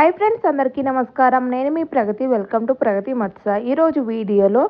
Hi friends అందరికీ నమస్కారం. నేను మీ ప్రగతి. వెల్కమ్ టు ప్రగతి మత్స. ఈరోజు వీడియోలో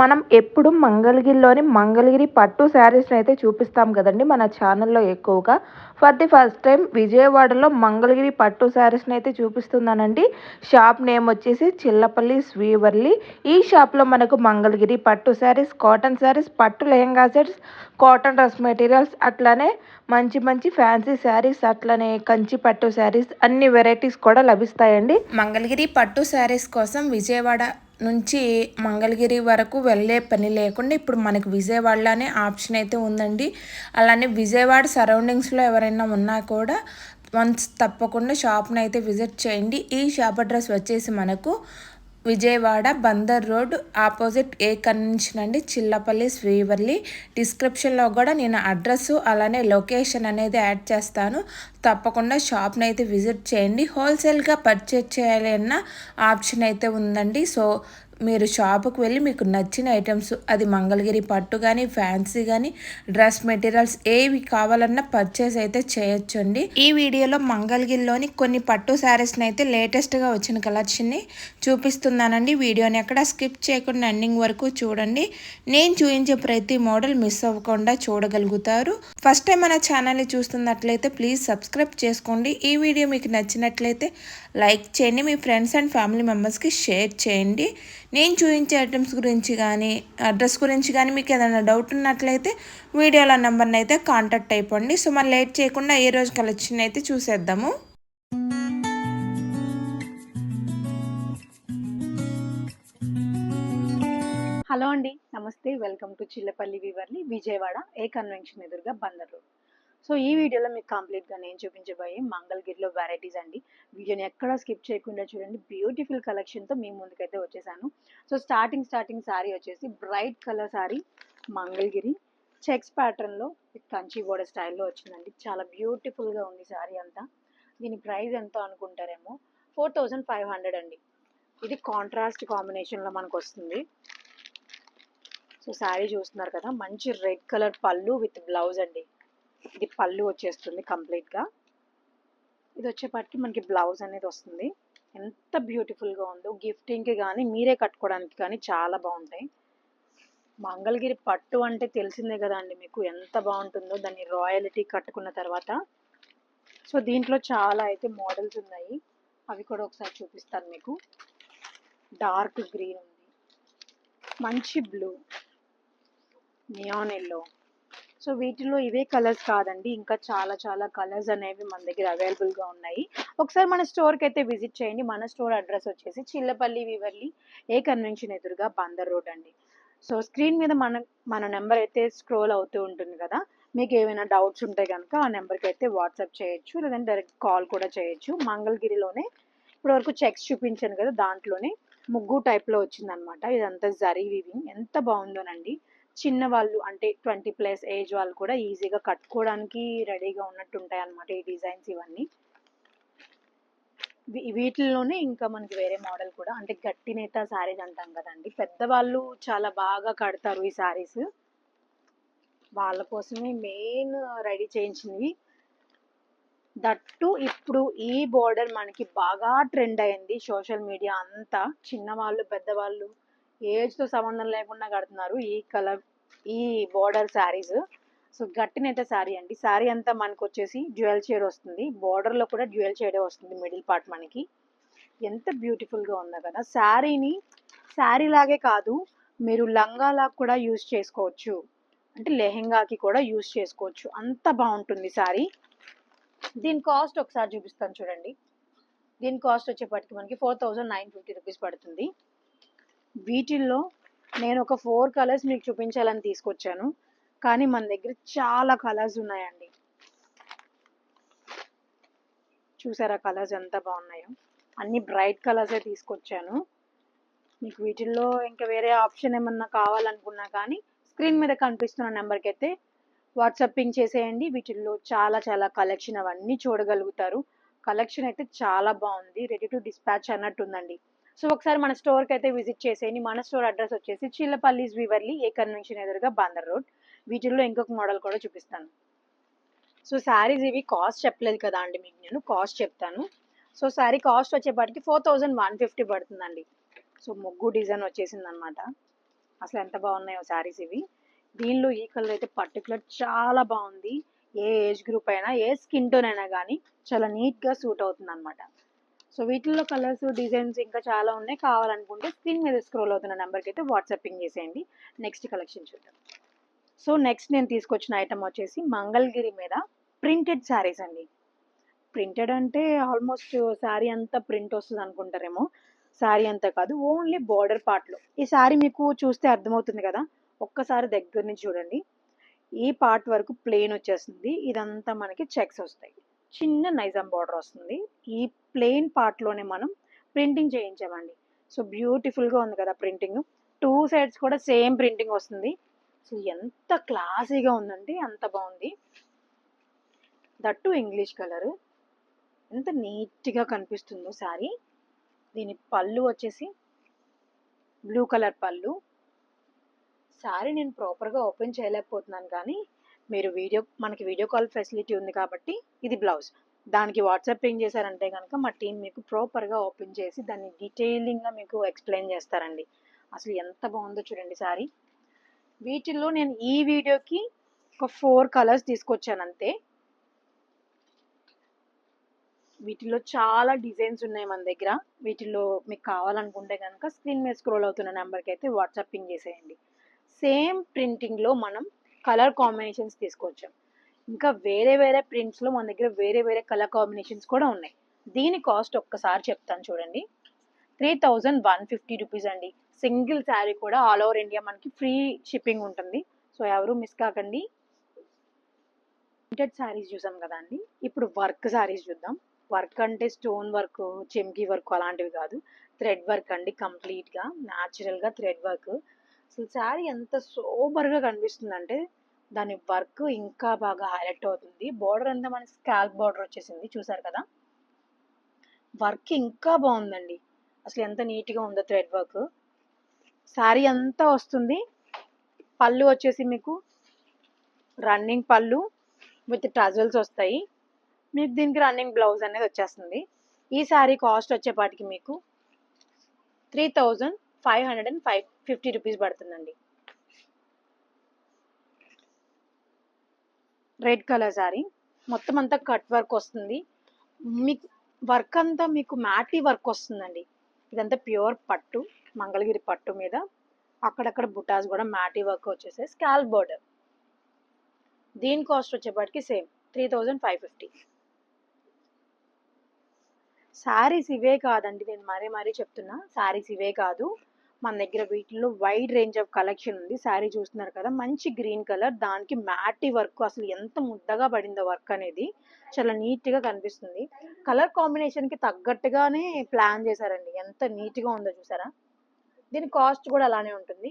మనం ఎప్పుడు మంగళగిరిలోని మంగళగిరి పట్టు శారీస్ని అయితే చూపిస్తాం కదండి మన ఛానల్లో ఎక్కువగా. ఫర్ ది ఫస్ట్ టైం విజయవాడలో మంగళగిరి పట్టు శారీస్ని అయితే చూపిస్తున్నానండి. షాప్ నేమ్ వచ్చేసి చిల్లపల్లి స్వీవర్లి. ఈ షాప్లో మనకు మంగళగిరి పట్టు శారీస్ కాటన్ శారీస్ పట్టు lehenga sets cotton dress materials అట్లానే మంచి మంచి ఫ్యాన్సీ శారీస్ అట్లనే కంచి పట్టు శారీస్ అన్ని వెరైటీస్ కూడా లభిస్తాయి. లభిస్తాయండి మంగళగిరి పట్టు శారీస్ కోసం విజయవాడ నుంచి మంగళగిరి వరకు వెళ్ళే పని లేకుండా ఇప్పుడు మనకి విజయవాడలోనే ఆప్షన్ అయితే ఉందండి. అలానే విజయవాడ సరౌండింగ్స్లో ఎవరైనా ఉన్నా కూడా వన్స్ తప్పకుండా షాప్ని అయితే విజిట్ చేయండి. ఈ షాప్ అడ్రస్ వచ్చేసి మనకు Vijayawada Bandar road opposite A convention అండి చిల్లపల్లి శ్రీవర్లి. డిస్క్రిప్షన్లో కూడా నేను అడ్రస్ అలానే లొకేషన్ అనేది యాడ్ చేస్తాను. తప్పకుండా షాప్ని అయితే విజిట్ చేయండి. హోల్సేల్గా పర్చేజ్ చేయాలన్న ఆప్షన్ అయితే ఉందండి. సో మీరు షాపుకి వెళ్ళి మీకు నచ్చిన ఐటమ్స్ అది మంగళగిరి పట్టు కానీ ఫ్యాన్సీ కానీ డ్రెస్ మెటీరియల్స్ ఏవి కావాలన్నా పర్చేస్ అయితే చేయొచ్చండి. ఈ వీడియోలో మంగళగిరిలోని కొన్ని పట్టు శారీస్ని అయితే లేటెస్ట్గా వచ్చిన కలెక్షన్ని చూపిస్తున్నానండి. వీడియోని ఎక్కడ స్కిప్ చేయకుండా ఎండింగ్ వరకు చూడండి. నేను చూపించే ప్రతి మోడల్ మిస్ అవ్వకుండా చూడగలుగుతారు. ఫస్ట్ టైం మన ఛానల్ని చూస్తున్నట్లయితే ప్లీజ్ సబ్స్క్రైబ్ చేసుకోండి. ఈ వీడియో మీకు నచ్చినట్లయితే లైక్ చేయండి. మీ ఫ్రెండ్స్ అండ్ ఫ్యామిలీ మెంబర్స్కి షేర్ చేయండి. నేను చూపించే ఐటమ్స్ గురించి కానీ అడ్రస్ గురించి కానీ మీకు ఏదైనా డౌట్ ఉన్నట్లయితే వీడియోలో నెంబర్ని అయితే కాంటాక్ట్ అయిపోండి. సో మరి లేట్ చేయకుండా ఏ రోజు కలెక్షన్ అయితే చూసేద్దాము. హలో అండి నమస్తే. వెల్కమ్ టు చిల్లపల్లి వివర్ని విజయవాడ ఏ కన్వెన్షన్ ఎదురుగా బందర్ రోడ్. సో ఈ వీడియోలో మీకు కంప్లీట్గా నేను చూపించబోయే మంగళగిరిలో వెరైటీస్ అండి. వీడియోని ఎక్కడ స్కిప్ చేయకుండా చూడండి. బ్యూటిఫుల్ కలెక్షన్తో మీ ముందుకైతే వచ్చేసాను. సో స్టార్టింగ్ స్టార్టింగ్ శారీ వచ్చేసి bright colour sari Mangalagiri. Checks ప్యాటర్న్లో కంచి గోడ స్టైల్లో వచ్చిందండి. చాలా బ్యూటిఫుల్గా ఉంది శారీ అంతా. దీని ప్రైస్ ఎంత అనుకుంటారేమో? ఫోర్ థౌజండ్ ఫైవ్ హండ్రెడ్ అండి. ఇది కాంట్రాస్ట్ కాంబినేషన్లో మనకు వస్తుంది. సో శారీ చూస్తున్నారు కదా? మంచి రెడ్ కలర్ పళ్ళు విత్ బ్లౌజ్ అండి. ఇది పళ్ళు వచ్చేస్తుంది కంప్లీట్గా. ఇది వచ్చేపాటికి మనకి బ్లౌజ్ అనేది వస్తుంది. ఎంత బ్యూటిఫుల్గా ఉందో గిఫ్టింగ్కి కానీ మీరే కట్టుకోవడానికి కానీ చాలా బాగుంటాయి. మంగళగిరి పట్టు అంటే తెలిసిందే కదా అండి మీకు ఎంత బాగుంటుందో దాన్ని రాయలిటీ కట్టుకున్న తర్వాత. సో దీంట్లో చాలా అయితే మోడల్స్ ఉన్నాయి. అవి కూడా ఒకసారి చూపిస్తాను మీకు. డార్క్ గ్రీన్ ఉంది. మంచి బ్లూ. Neon yellow. సో వీటిలో ఇవే కలర్స్ కాదండి. ఇంకా చాలా చాలా కలర్స్ అనేవి మన దగ్గర అవైలబుల్గా ఉన్నాయి. ఒకసారి మన స్టోర్కి అయితే విజిట్ చేయండి. మన స్టోర్ అడ్రస్ వచ్చేసి చిల్లపల్లి వివర్లి ఏ కన్వెన్షన్ ఎదురుగా బందర్ రోడ్ అండి. సో స్క్రీన్ మీద మన మన నెంబర్ అయితే స్క్రోల్ అవుతూ ఉంటుంది కదా. మీకు ఏమైనా డౌట్స్ ఉంటే కనుక ఆ నెంబర్కి అయితే వాట్సాప్ చేయొచ్చు. లేదంటే డైరెక్ట్ కాల్ కూడా చేయొచ్చు. మంగళగిరిలోనే ఇప్పటివరకు చెక్స్ చూపించాను కదా దాంట్లోనే ముగ్గు టైప్లో వచ్చిందనమాట. ఇదంతా జరీ వివింగ్. ఎంత బాగుందోనండి. చిన్నవాళ్ళు అంటే ట్వంటీ ప్లస్ ఏజ్ వాళ్ళు కూడా ఈజీగా కట్టుకోవడానికి రెడీగా ఉన్నట్టు ఉంటాయి అన్నమాట ఈ డిజైన్స్ ఇవన్నీ. వీటిల్లోనే ఇంకా మనకి వేరే మోడల్ కూడా అంటే గట్టి నేత శారీస్ అంటాం కదండి. పెద్దవాళ్ళు చాలా బాగా కడతారు ఈ శారీస్. వాళ్ళ కోసమే మెయిన్ రెడీ చేయించింది దట్టు ఇప్పుడు ఈ బోర్డర్ మనకి బాగా ట్రెండ్ అయింది సోషల్ మీడియా అంతా. చిన్నవాళ్ళు పెద్దవాళ్ళు ఏజ్తో సంబంధం లేకుండా కడుతున్నారు ఈ కలర్ ఈ బోర్డర్ శారీస్. సో గట్టినైతే శారీ అండి. శారీ అంతా మనకు వచ్చేసి జ్యువెల్ షేడ్ వస్తుంది. బోర్డర్లో కూడా జ్యువెల్ షేడే వస్తుంది మిడిల్ పార్ట్ మనకి. ఎంత బ్యూటిఫుల్గా ఉందో కదా! శారీని శారీ లాగే కాదు మీరు లంగాలా కూడా యూజ్ చేసుకోవచ్చు. అంటే లెహెంగాకి కూడా యూజ్ చేసుకోవచ్చు. అంత బాగుంటుంది శారీ. దీని కాస్ట్ ఒకసారి చూపిస్తాను చూడండి. దీని కాస్ట్ వచ్చేప్పటికి మనకి four thousand nine fifty rupees పడుతుంది. వీటిల్లో నేను ఒక ఫోర్ కలర్స్ మీకు చూపించాలని తీసుకొచ్చాను. కానీ మన దగ్గర చాలా కలర్స్ ఉన్నాయండి. చూసారా కలర్స్ ఎంత బాగున్నాయో? అన్ని బ్రైట్ కలర్సే తీసుకొచ్చాను. మీకు వీటిల్లో ఇంకా వేరే ఆప్షన్ ఏమన్నా కావాలనుకున్నా కానీ స్క్రీన్ మీద కనిపిస్తున్న నెంబర్కి అయితే వాట్సాపింగ్ చేసేయండి. వీటిల్లో చాలా చాలా కలెక్షన్ అవన్నీ చూడగలుగుతారు. కలెక్షన్ అయితే చాలా బాగుంది. రెడీ టు డిస్పాచ్ అన్నట్టు ఉందండి సో ఒకసారి మన స్టోర్కి అయితే విజిట్ చేసేయండి. మన స్టోర్ అడ్రస్ వచ్చేసి చిల్లపల్లి వివర్లి ఏ కన్వెన్షన్ ఎదురుగా బందర్ రోడ్. వీటిల్లో ఇంకొక మోడల్ కూడా చూపిస్తాను. సో శారీస్ ఇవి కాస్ట్ చెప్పలేదు కదా అండి మీకు నేను కాస్ట్ చెప్తాను. సో శారీ కాస్ట్ వచ్చేపాటికి ఫోర్ థౌజండ్ వన్ ఫిఫ్టీ పడుతుందండి. సో ముగ్గు డిజైన్ వచ్చేసింది అనమాట అసలు ఎంత బాగున్నాయో శారీస్ ఇవి. దీనిలో ఈ కలర్ అయితే పర్టికులర్ చాలా బాగుంది. ఏ ఏజ్ గ్రూప్ అయినా ఏ స్కిన్ టోన్ అయినా కానీ చాలా నీట్గా సూట్ అవుతుంది అనమాట సో వీటిల్లో కలర్స్ డిజైన్స్ ఇంకా చాలా ఉన్నాయి. కావాలనుకుంటే స్క్రీన్ మీద స్క్రోల్ అవుతున్న నెంబర్కి అయితే వాట్సాపింగ్ చేసేయండి. నెక్స్ట్ కలెక్షన్ చూద్దాం. సో నెక్స్ట్ నేను తీసుకొచ్చిన ఐటమ్ వచ్చేసి మంగళగిరి మీద ప్రింటెడ్ శారీస్ అండి. ప్రింటెడ్ అంటే ఆల్మోస్ట్ శారీ అంతా ప్రింట్ వస్తుంది అనుకుంటారేమో. శారీ అంతా కాదు ఓన్లీ బార్డర్ పార్ట్లో. ఈ శారీ మీకు చూస్తే అర్థమవుతుంది కదా? ఒక్కసారి దగ్గర నుంచి చూడండి. ఈ పార్ట్ వరకు ప్లెయిన్ వచ్చేస్తుంది. ఇదంతా మనకి చెక్స్ వస్తాయి. చిన్న నైజాం బార్డర్ వస్తుంది. ఈ ప్లెయిన్ పార్ట్లోనే మనం ప్రింటింగ్ చేయించామండి. సో బ్యూటిఫుల్గా ఉంది కదా ప్రింటింగ్ టూ సైడ్స్ కూడా సేమ్ ప్రింటింగ్ వస్తుంది. సో ఎంత క్లాసీగా ఉందండి అంత బాగుంది. దట్టు ఇంగ్లీష్ కలర్ ఎంత నీట్గా కనిపిస్తుందో శారీ దీని పళ్ళు వచ్చేసి బ్లూ కలర్ పళ్ళు. సారీ నేను ప్రాపర్గా ఓపెన్ చేయలేకపోతున్నాను కానీ మీరు వీడియో మనకి వీడియో కాల్ ఫెసిలిటీ ఉంది కాబట్టి ఇది బ్లౌజ్. దానికి వాట్సాప్ పింగ్ చేశారంటే కనుక మా టీం మీకు ప్రాపర్గా ఓపెన్ చేసి దాన్ని డీటెయిలింగ్గా మీకు ఎక్స్ప్లెయిన్ చేస్తారండి. అసలు ఎంత బాగుందో చూడండి సారీ. వీటిల్లో నేను ఈ వీడియోకి ఒక ఫోర్ కలర్స్ తీసుకొచ్చాను అంతే. వీటిలో చాలా డిజైన్స్ ఉన్నాయి మన దగ్గర. వీటిలో మీకు కావాలనుకుంటే కనుక స్క్రీన్ మీద స్క్రోల్ అవుతున్న నెంబర్కి అయితే వాట్సాప్ పింగ్ చేసేయండి. సేమ్ ప్రింటింగ్లో మనం కలర్ కాంబినేషన్స్ తీసుకొచ్చాం. ఇంకా వేరే వేరే ప్రింట్స్లో మన దగ్గర వేరే వేరే కలర్ కాంబినేషన్స్ కూడా ఉన్నాయి. దీని కాస్ట్ ఒక్కసారి చెప్తాను చూడండి. Three thousand one fifty rupees అండి. సింగిల్ శారీ కూడా ఆల్ ఓవర్ ఇండియా మనకి ఫ్రీ షిప్పింగ్ ఉంటుంది. సో ఎవరు మిస్ కాకండి. ప్రింటెడ్ శారీస్ చూసాం కదా అండి. ఇప్పుడు వర్క్ శారీస్ చూద్దాం. వర్క్ అంటే స్టోన్ వర్క్ చెమ్కీ వర్క్ అలాంటివి కాదు. థ్రెడ్ వర్క్ అండి కంప్లీట్గా న్యాచురల్గా థ్రెడ్ వర్క్ అసలు శారీ ఎంత సూపర్గా కనిపిస్తుందంటే దాని వర్క్ ఇంకా బాగా హైలైట్ అవుతుంది. బార్డర్ అంతా మనకి స్కాల్ప్ బార్డర్ వచ్చేసింది చూసారు కదా? వర్క్ ఇంకా బాగుందండి. అసలు ఎంత నీట్గా ఉందో థ్రెడ్ వర్క్. శారీ అంతా వస్తుంది. పళ్ళు వచ్చేసి మీకు రన్నింగ్ పళ్ళు విత్ టజల్స్ వస్తాయి. మీకు దీనికి రన్నింగ్ బ్లౌజ్ అనేది వచ్చేస్తుంది. ఈ శారీ కాస్ట్ వచ్చేపాటికి మీకు three thousand five hundred and five fifty rupees పడుతుందండి. రెడ్ కలర్ శారీ మొత్తం అంతా కట్ వర్క్ వస్తుంది. మీకు వర్క్ అంతా మీకు మ్యాటీ వర్క్ వస్తుందండి. ఇదంతా ప్యూర్ పట్టు మంగళగిరి పట్టు మీద. అక్కడక్కడ బుటాస్ కూడా మ్యాటీ వర్క్ వచ్చేసాయి. స్కాల్ బోర్డర్ దీని కాస్ట్ వచ్చేపాటికి same three thousand five fifty saris ఇవే కాదండి నేను మరీ మరీ చెప్తున్నా. శారీస్ ఇవే కాదు. మన దగ్గర వీటిలో వైడ్ రేంజ్ ఆఫ్ కలెక్షన్ ఉంది. శారీ చూస్తున్నారు కదా మంచి గ్రీన్ కలర్ దానికి మ్యాటీ వర్క్ అసలు ఎంత ముద్దగా పడిందో వర్క్ అనేది చాలా నీట్గా కనిపిస్తుంది. కలర్ కాంబినేషన్కి తగ్గట్టుగానే ప్లాన్ చేశారండి. ఎంత నీట్గా ఉందో చూసారా? దీని కాస్ట్ కూడా అలానే ఉంటుంది.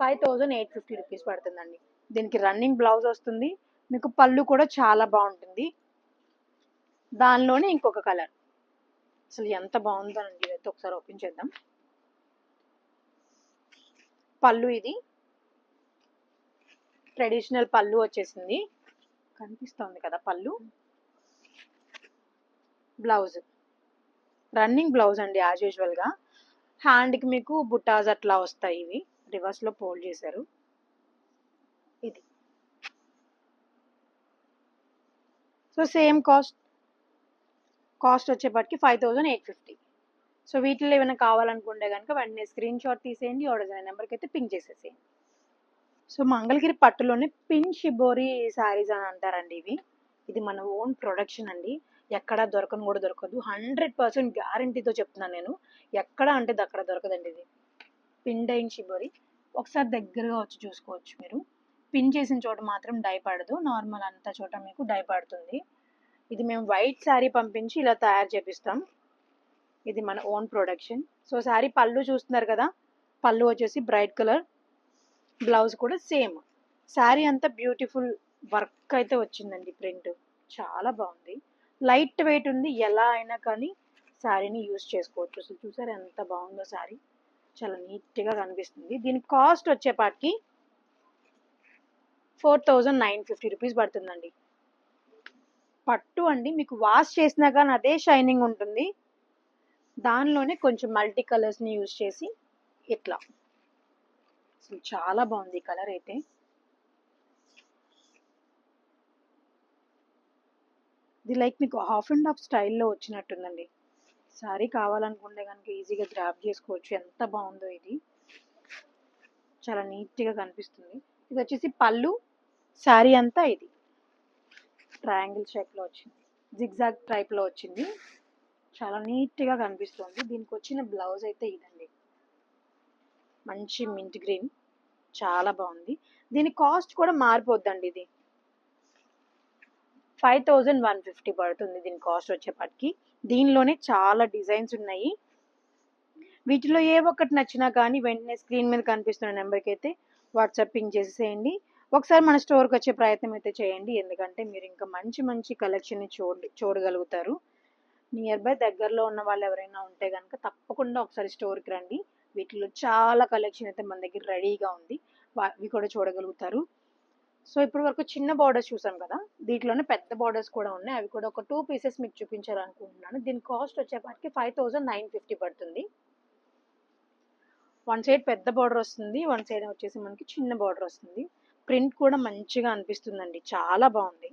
Five thousand eight fifty rupees పడుతుందండి. దీనికి రన్నింగ్ బ్లౌజ్ వస్తుంది. మీకు పళ్ళు కూడా చాలా బాగుంటుంది. దానిలోనే ఇంకొక కలర్ అసలు ఎంత బాగుందోనండి ఇదైతే ఒకసారి ఓపెన్ చేద్దాం. పళ్ళు ఇది. ట్రెడిషనల్ పళ్ళు వచ్చేసింది. కనిపిస్తుంది కదా పళ్ళు. బ్లౌజ్. రన్నింగ్ బ్లౌజ్ అండి యాజ్ యూజువల్గా హ్యాండ్కి మీకు బుట్టాస్ అట్లా వస్తాయి ఇవి. రివర్స్లో ఫోల్డ్ చేశారు. ఇది. సో సేమ్ కాస్ట్ కాస్ట్ వచ్చేప్పటికి five thousand eight fifty so వీటిలో ఏమైనా కావాలనుకుంటే కనుక వెంటనే స్క్రీన్ షాట్ తీసేయండి ఆర్డర్ అయిన నెంబర్కి అయితే పింక్ చేసేసేయండి. సో మంగళగిరి పట్టులోనే పిన్ షిబోరి శారీస్ అని అంటారండి ఇవి. ఇది మన ఓన్ ప్రొడక్షన్ అండి. ఎక్కడ దొరకను కూడా దొరకదు. హండ్రెడ్ పర్సెంట్ గ్యారంటీతో చెప్తున్నాను నేను. ఎక్కడ అంటే అక్కడ దొరకదండి ఇది. పిన్ డైన్ షిబోరి ఒకసారి దగ్గరగా వచ్చి చూసుకోవచ్చు మీరు. పిన్ చేసిన చోట మాత్రం డై పడదు. నార్మల్ అంత చోట మీకు డై పడుతుంది. ఇది మేము వైట్ శారీ పంపించి ఇలా తయారు చేపిస్తాం. ఇది మన ఓన్ ప్రొడక్షన్ సో శారీ పళ్ళు చూస్తున్నారు కదా? పళ్ళు వచ్చేసి బ్రైట్ కలర్ బ్లౌజ్ కూడా సేమ్ శారీ అంతా బ్యూటిఫుల్ వర్క్ అయితే వచ్చిందండి ప్రింట్ చాలా బాగుంది. లైట్ వెయిట్ ఉంది ఎలా అయినా కానీ శారీని యూస్ చేసుకోవచ్చు. అసలు చూసారు ఎంత బాగుందో శారీ చాలా నీట్గా కనిపిస్తుంది. దీని కాస్ట్ వచ్చేపాటికి four thousand nine fifty rupees పడుతుందండి. పట్టు అండి మీకు వాష్ చేసినా కానీ అదే షైనింగ్ ఉంటుంది. దానిలోనే కొంచెం మల్టీ కలర్స్ని యూజ్ చేసి ఇట్లా. అసలు చాలా బాగుంది కలర్ అయితే. ఇది లైక్ మీకు హాఫ్ అండ్ హాఫ్ స్టైల్లో వచ్చినట్టుందండి. సారీ కావాలనుకుంటే కనుక ఈజీగా గ్రాప్ చేసుకోవచ్చు. ఎంత బాగుందో ఇది. చాలా నీట్గా కనిపిస్తుంది. ఇది వచ్చేసి పళ్ళు శారీ అంతా ఇది. ట్రయాంగిల్ షేప్లో వచ్చింది. జిగ్జాగ్ టైప్లో వచ్చింది. చాలా నీట్గా కనిపిస్తుంది. దీనికి వచ్చిన బ్లౌజ్ అయితే ఇదండి. మంచి మింట్ గ్రీన్. చాలా బాగుంది. దీని కాస్ట్ కూడా మారిపోద్దండి ఇది. ఫైవ్ థౌజండ్ వన్ ఫిఫ్టీ పడుతుంది దీని కాస్ట్ వచ్చేప్పటికి దీనిలోనే చాలా డిజైన్స్ ఉన్నాయి. వీటిలో ఏ ఒక్కటి నచ్చినా కానీ వెంటనే స్క్రీన్ మీద కనిపిస్తున్న నెంబర్కి అయితే వాట్సాపింగ్ చేసేయండి. ఒకసారి మన స్టోర్కి వచ్చే ప్రయత్నం అయితే చేయండి. ఎందుకంటే మీరు ఇంకా మంచి మంచి కలెక్షన్ని చూడ చూడగలుగుతారు. నియర్ బై దగ్గరలో ఉన్న వాళ్ళు ఎవరైనా ఉంటే కనుక తప్పకుండా ఒకసారి స్టోర్కి రండి. వీటిలో చాలా కలెక్షన్ అయితే మన దగ్గర రెడీగా ఉంది. అవి కూడా చూడగలుగుతారు. సో ఇప్పటి వరకు చిన్న బార్డర్స్ చూసాం కదా? దీంట్లోనే పెద్ద బార్డర్స్ కూడా ఉన్నాయి. అవి కూడా ఒక టూ పీసెస్ మీకు చూపించాలనుకుంటున్నాను. దీని కాస్ట్ వచ్చేపాటికి ఫైవ్ థౌజండ్ నైన్ ఫిఫ్టీ పడుతుంది. వన్ సైడ్ పెద్ద బార్డర్ వస్తుంది. వన్ సైడ్ వచ్చేసి మనకి చిన్న బార్డర్ వస్తుంది. ప్రింట్ కూడా మంచిగా అనిపిస్తుందండి. చాలా బాగుంది.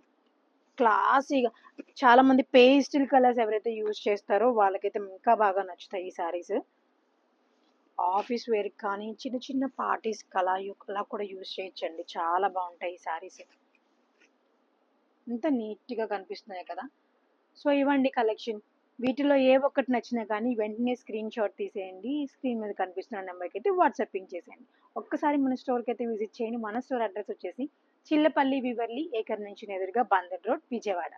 క్లాసీగా చాలా మంది పేస్టిల్ కలర్స్ ఎవరైతే యూజ్ చేస్తారో వాళ్ళకైతే ఇంకా బాగా నచ్చుతాయి ఈ శారీస్ ఆఫీస్ వేర్ కానీ చిన్న చిన్న పార్టీస్ అలా అలా కూడా యూజ్ చేయొచ్చండి. చాలా బాగుంటాయి ఈ శారీస్ ఇంత నీట్గా కనిపిస్తున్నాయి కదా. సో ఇవ్వండి కలెక్షన్ వీటిలో ఏ ఒక్కటి నచ్చినా కానీ వెంటనే స్క్రీన్ షాట్ తీసేయండి. స్క్రీన్ మీద కనిపిస్తున్న నెంబర్కి అయితే వాట్సాపింగ్ చేసేయండి. ఒక్కసారి మన స్టోర్కి అయితే విజిట్ చేయండి. మన స్టోర్ అడ్రస్ వచ్చేసి చిల్లపల్లి వివర్లి ఏకర్ నుంచి ఎదురుగా బందర్ రోడ్ విజయవాడ.